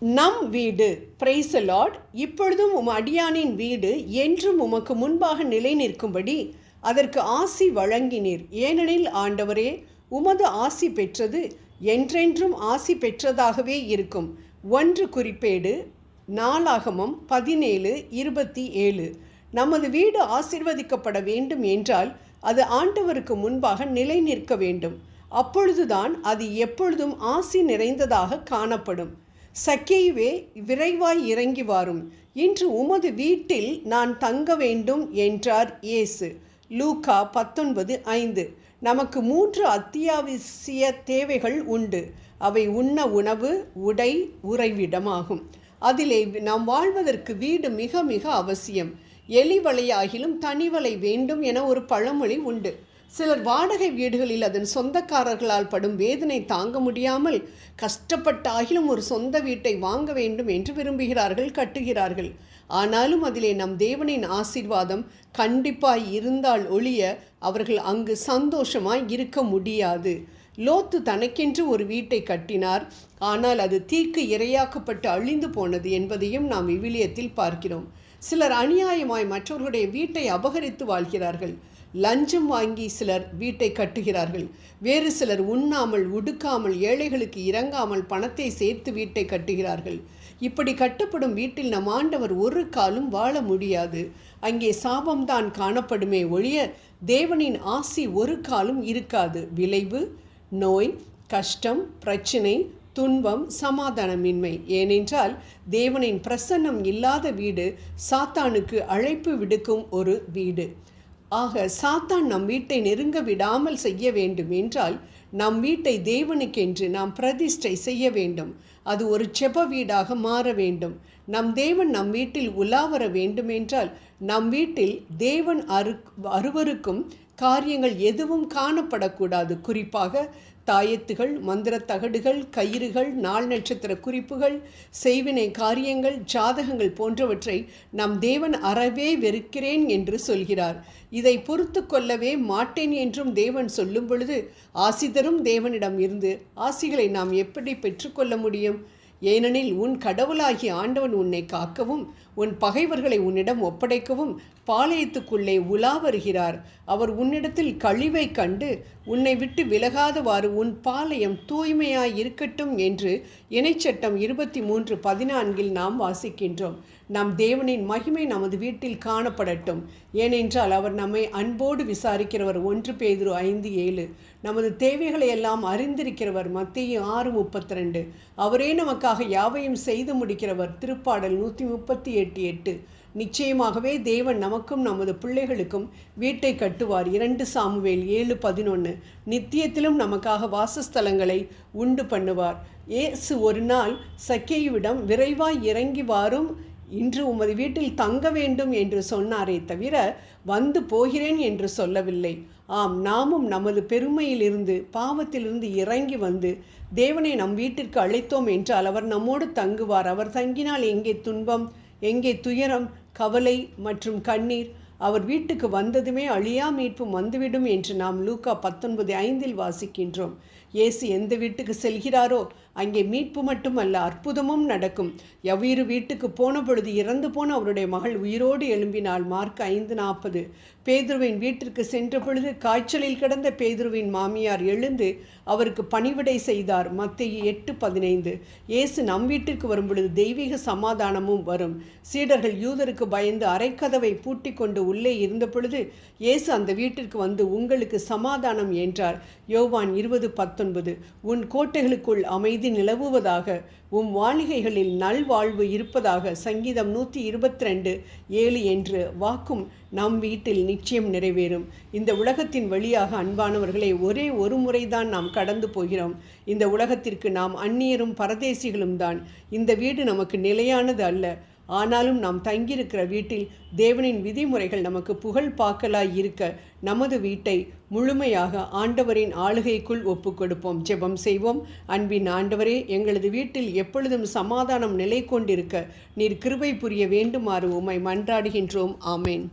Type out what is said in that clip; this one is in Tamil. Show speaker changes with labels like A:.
A: நம் வீடு. பிரைஸ் லார்ட் இப்பொழுதும் உம் அடியானின் வீடு என்றும் உமக்கு முன்பாக நிலை நிற்கும்படி அதற்கு ஆசி வழங்கினீர். ஏனெனில் ஆண்டவரே உமது ஆசி பெற்றது என்றென்றும் ஆசி பெற்றதாகவே இருக்கும். ஒன்று குறிப்பேடு நாளாகமம் பதினேழு இருபத்தி ஏழு. நமது வீடு ஆசிர்வதிக்கப்பட வேண்டும் என்றால் அது ஆண்டவருக்கு முன்பாக நிலை நிற்க வேண்டும். அப்பொழுதுதான் அது எப்பொழுதும் ஆசி நிறைந்ததாக காணப்படும். சக்கேயுவே விரைவாய் இறங்கி வாரும். இன்று உமது வீட்டில் நான் தங்க வேண்டும் என்றார் இயேசு. லூகா பத்தொன்பது ஐந்து. நமக்கு மூன்று அத்தியாவசிய தேவைகள் உண்டு. அவை உண்ண உணவு உடை உறைவிடமாகும். அதிலே நாம் வாழ்வதற்கு வீடு மிக மிக அவசியம். எலிவலையாகிலும் தனிவலை வேண்டும் என ஒரு பழமொழி உண்டு. சிலர் வாடகை வீடுகளில் அதன் சொந்தக்காரர்களால் படும் வேதனை தாங்க முடியாமல் கஷ்டப்பட்டாகிலும் ஒரு சொந்த வீட்டை வாங்க வேண்டும் என்று விரும்புகிறார்கள் கட்டுகிறார்கள். ஆனாலும் அதிலே நம் தேவனின் ஆசீர்வாதம் கண்டிப்பாய் இருந்தால் ஒழிய அவர்கள் அங்கு சந்தோஷமாய் இருக்க முடியாது. லோத்து தனக்கென்று ஒரு வீட்டை கட்டினார். ஆனால் அது தீக்கு இரையாக்கப்பட்டு அழிந்து போனது என்பதையும் நாம் இவ்விலியத்தில் பார்க்கிறோம். சிலர் அநியாயமாய் மற்றவர்களுடைய வீட்டை அபகரித்து வாழ்கிறார்கள். லஞ்சம் வாங்கி சிலர் வீட்டை கட்டுகிறார்கள். வேறு சிலர் உண்ணாமல் உடுக்காமல் ஏழைகளுக்கு இறங்காமல் பணத்தை சேர்த்து வீட்டை கட்டுகிறார்கள். இப்படி கட்டப்படும் வீட்டில் நம் ஆண்டவர் ஒரு காலும் வாழ முடியாது. அங்கே சாபம்தான் காணப்படுமே ஒழிய தேவனின் ஆசி ஒரு காலும் இருக்காது. விளைவு நோய் கஷ்டம் பிரச்சினை துன்பம் சமாதானமின்மை. ஏனென்றால் தேவனின் பிரசன்னம் இல்லாத வீடு சாத்தானுக்கு அழைப்பு விடுக்கும் ஒரு வீடு. ஆக சாத்தான் நம் வீட்டை நெருங்க விடாமல் செய்ய வேண்டும் என்றால் நம் வீட்டை தேவனுக்கென்று நாம் பிரதிஷ்டை செய்ய வேண்டும். அது ஒரு செப வீடாக மாற வேண்டும். நம் தேவன் நம் வீட்டில் உலா வர வேண்டுமென்றால் நம் வீட்டில் தேவன் அரு அருவருக்கும் காரியங்கள் எதுவும் காணப்படக்கூடாது. குறிப்பாக தாயத்துகள் மந்திர தகடுகள் கயிறுகள் நாள் நட்சத்திர குறிப்புகள் செய்வினை காரியங்கள் ஜாதகங்கள் போன்றவற்றை நம் தேவன் அறவே வெறுக்கிறேன் என்று சொல்கிறார். இதை பொறுத்து கொள்ளவே மாட்டேன் என்றும் தேவன் சொல்லும் பொழுது ஆசி தரும் தேவனிடம் இருந்து ஆசிகளை நாம் எப்படி பெற்றுக்கொள்ள முடியும்? ஏனெனில் உன் கடவுளாகிய ஆண்டவன் உன்னை காக்கவும் உன் பகைவர்களை உன்னிடம் ஒப்படைக்கவும் பாளையத்துக்குள்ளே உலா வருகிறார். அவர் உன்னிடத்தில் கழிவை கண்டு உன்னை விட்டு விலகாதவாறு உன் பாளையம் தூய்மையாய் இருக்கட்டும் என்று இணைச்சட்டம் இருபத்தி மூன்று பதினான்கில் நாம் வாசிக்கின்றோம். நம் தேவனின் மகிமை நமது வீட்டில் காணப்படட்டும். ஏனென்றால் அவர் நம்மை அன்போடு விசாரிக்கிறவர் ஒன்று பேதுரு ஐந்து ஏழு. நமது தேவைகளை எல்லாம் அறிந்திருக்கிறவர் மத்திய ஆறு முப்பத்தி ரெண்டு அவரே நமக்காக யாவையும் செய்து முடிக்கிறவர் திருப்பாடல் நூற்றி முப்பத்தி எட்டு. எட்டு எட்டு. நிச்சயமாகவே தேவன் நமக்கும் நமது பிள்ளைகளுக்கும் வீட்டை கட்டுவார். இரண்டு சாமுவேல் ஏழு பதினொன்று நித்தியத்திலும் நமக்காக வாசஸ்தலங்களை உண்டு பண்ணுவார். ஏசு ஒரு நாள் சக்கேயுவிடம் விரைவாய் இறங்கி வாரும். இன்று உமது வீட்டில் தங்க வேண்டும் என்று சொன்னாரே தவிர வந்து போகிறேன் என்று சொல்லவில்லை. ஆம் நாமும் நமது பெருமையிலிருந்து பாவத்திலிருந்து இறங்கி வந்து தேவனை நம் வீட்டிற்கு அழைத்தோம் என்றால் அவர் நம்மோடு தங்குவார். அவர் தங்கினால் எங்கே துன்பம்? எங்கே துயரம் கவலை மற்றும் கண்ணீர் அவர் வீட்டுக்கு வந்ததுமே அழியா மீட்பும் வந்துவிடும் என்று நாம் லூக்கா பத்தொன்பது ஐந்தில் வாசிக்கின்றோம். இயேசு எந்த வீட்டுக்கு செல்கிறாரோ அங்கே மீட்பு மட்டுமல்ல அற்புதமும் நடக்கும். எவ்வீறு வீட்டுக்கு போன பொழுது இறந்து போன அவருடைய மகள் உயிரோடு எழும்பினாள். மார்க் ஐந்து நாற்பது. பேதுருவின் வீட்டிற்கு சென்ற பொழுது காய்ச்சலில் கிடந்த பேதுருவின் மாமியார் எழுந்து அவருக்கு பணிவிடை செய்தார். மத்திய எட்டு பதினைந்து. இயேசு நம் வீட்டிற்கு வரும் பொழுது தெய்வீக சமாதானமும் வரும். சீடர்கள் யூதருக்கு பயந்து அரைக்கதவை பூட்டி கொண்டு உள்ளே இருந்த பொழுது இயேசு அந்த வீட்டிற்கு வந்து உங்களுக்கு சமாதானம் என்றார். யோவான் இருபது பத்தொன்பது உன் கோட்டைகளுக்குள் அமைதி நிலவுவதாக உம் வாளிகைகளில் நல்வாழ்வு இருப்பதாக சங்கீதம் நூற்றி இருபத்தி ரெண்டு ஏழு என்று வாக்கும் நம் வீட்டில் நிச்சயம் நிறைவேறும். இந்த உலகத்தின் வழியாக அன்பானவர்களை ஒரே ஒரு முறைதான் நாம் கடந்து போகிறோம். இந்த உலகத்திற்கு நாம் அந்நியரும் பரதேசிகளும் தான். இந்த வீடு நமக்கு நிலையானது அல்ல. ஆனாலும் நாம் தங்கியிருக்கிற வீட்டில் தேவனின் விதிமுறைகள் நமக்கு புகழ் பாக்கலாய் இருக்க நமது வீட்டை முழுமையாக ஆண்டவரின் ஆளுகைக்குள் ஒப்பு கொடுப்போம் ஜெபம் செய்வோம். அன்பின் ஆண்டவரே எங்களது வீட்டில் எப்பொழுதும் சமாதானம் நிலை கொண்டிருக்க நீர் கிருபை புரிய வேண்டுமாறு உமை மன்றாடுகின்றோம். ஆமேன்.